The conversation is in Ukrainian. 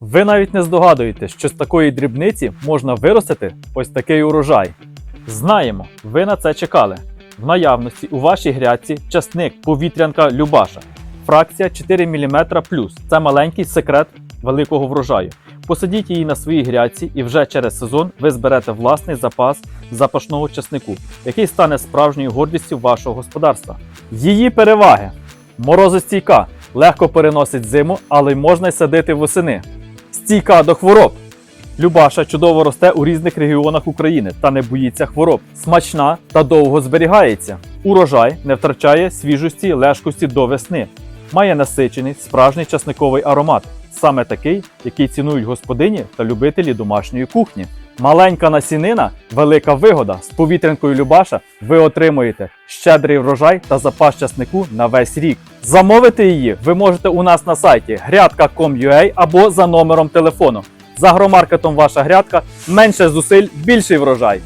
Ви навіть не здогадуєтесь, що з такої дрібниці можна виростити ось такий урожай. Знаємо, ви на це чекали. В наявності у вашій грядці часник повітрянка Любаша. Фракція 4 мм Це маленький секрет великого врожаю. Посадіть її на своїй грядці, і вже через сезон ви зберете власний запас запашного часнику, який стане справжньою гордістю вашого господарства. Її переваги: морозостійка, легко переносить зиму, але й можна й садити восени. Стійка до хвороб. Любаша чудово росте у різних регіонах України та не боїться хвороб. Смачна та довго зберігається. Урожай не втрачає свіжості, лежкості до весни. Має насичений справжній часниковий аромат, саме такий, який цінують господині та любителі домашньої кухні. Маленька насінина велика вигода. З повітрянкою Любаша ви отримуєте щедрий врожай та запас часнику на весь рік. Замовити її ви можете у нас на сайті грядка.com.ua або за номером телефону. За агромаркетом ваша грядка менше зусиль, більший врожай.